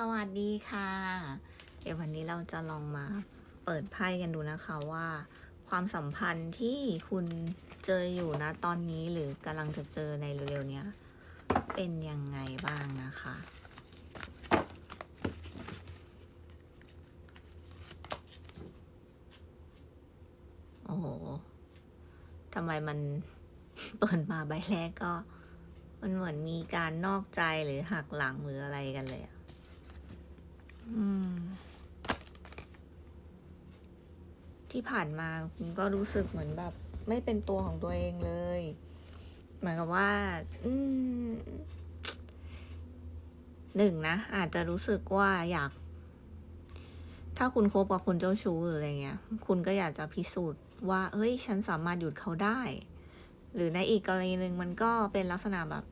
สวัสดีค่ะ เดี๋ยววันนี้เราจะลองมาเปิดไพ่กันดูนะคะว่า ความสัมพันธ์ที่คุณเจออยู่นะตอนนี้หรือกำลังจะเจอในเร็วๆเนี้ยเป็นยังไงบ้างนะคะโอ้โหทำไมมันเปิดมาใบแรกก็ มันเหมือนมีการนอกใจหรือหักหลังหรืออะไรกันเลยอะ ที่ผ่านมาคุณก็รู้สึกเหมือนแบบ ไม่เป็นตัวของตัวเองเลย เหมือนกับว่า อืมหนึ่งนะ อาจจะรู้สึกว่าอยาก ถ้าคุณคบกับคนเจ้าชู้หรืออะไรเงี้ย คุณก็อยากจะพิสูจน์ว่า เฮ้ย ฉันสามารถหยุดเขาได้ หรือในอีกกรณีหนึ่งมันก็เป็นลักษณะแบบ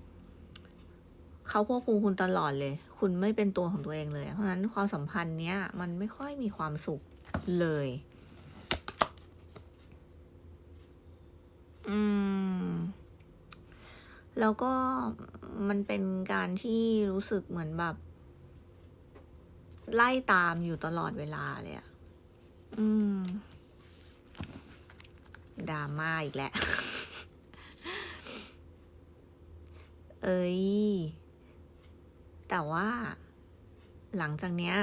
เขาควบคุมคุณตลอดเลย คุณไม่เป็นตัวของตัวเองเลย เพราะนั้นความสัมพันธ์เนี้ยมันไม่ค่อยมีความสุขเลย อืม แล้วก็มันเป็นการที่รู้สึกเหมือนแบบ ไล่ตามอยู่ตลอดเวลาเลยอะอืมดราม่าอีกแล้ว เอ้ย แต่ว่าหลังจากเนี้ย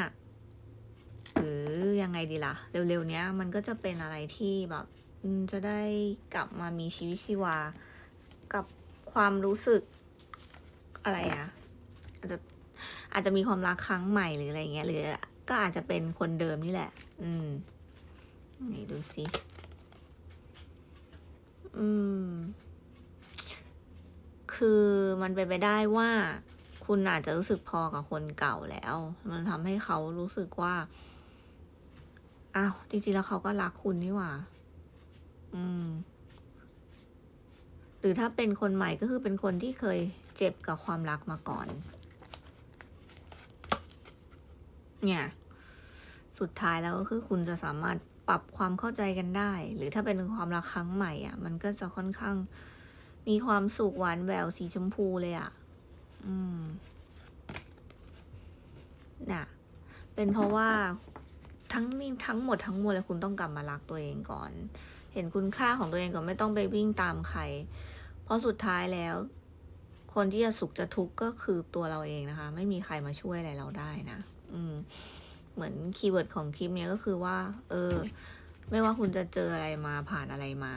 หรือยังไงดีล่ะ เร็วๆเนี้ยมันก็จะเป็นอะไรที่แบบจะได้กลับมามีชีวิตชีวา กับความรู้สึกอะไรอะอาจจะอาจจะมีความรักครั้งใหม่หรืออะไรเงี้ยหรือก็อาจจะเป็นคนเดิมนี่แหละ อืมนี่ดูสิ อืม คือมันเป็นไปได้ว่า คุณอาจจะรู้สึกพอกับคนเก่าแล้ว มันทำให้เขารู้สึกว่าอ้าวจริงๆแล้วเขาก็รักคุณนี่หว่า อืม หรือถ้าเป็นคนใหม่ก็คือเป็นคนที่เคยเจ็บกับความรักมาก่อน เนี่ย สุดท้ายแล้วก็คือคุณจะสามารถปรับความเข้าใจกันได้ หรือถ้าเป็นความรักครั้งใหม่ อะ มันก็จะค่อนข้าง มีความสุขหวานแหววสีชมพูเลยอะ อืมน่ะ เป็นเพราะว่าทั้งนี้ทั้งหมดทั้งมวลเลยคุณต้องกลับมารักตัวเองก่อน เห็นคุณค่าของตัวเองก่อนไม่ต้องไปวิ่งตามใคร เพราะสุดท้ายแล้ว คนที่จะสุขจะทุกข์ก็คือตัวเราเองนะคะ ไม่มีใครมาช่วยอะไรเราได้นะ อืม เหมือนคีย์เวิร์ดของคลิปเนี้ยก็คือว่า เออ ไม่ว่าคุณจะเจออะไรมาผ่านอะไรมา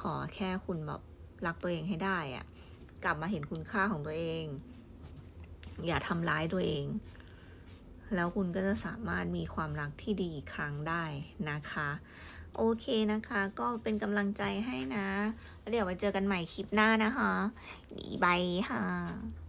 ขอแค่คุณแบบรักตัวเองให้ได้อะกลับมาเห็นคุณค่าของตัวเอง อย่าทำร้ายตัวเอง แล้วคุณก็จะสามารถมีความรักที่ดีอีกครั้งได้นะคะ โอเคนะคะ ก็เป็นกำลังใจให้นะ แล้วเดี๋ยวไว้เจอกันใหม่คลิปหน้านะคะ บ๊ายบายค่ะ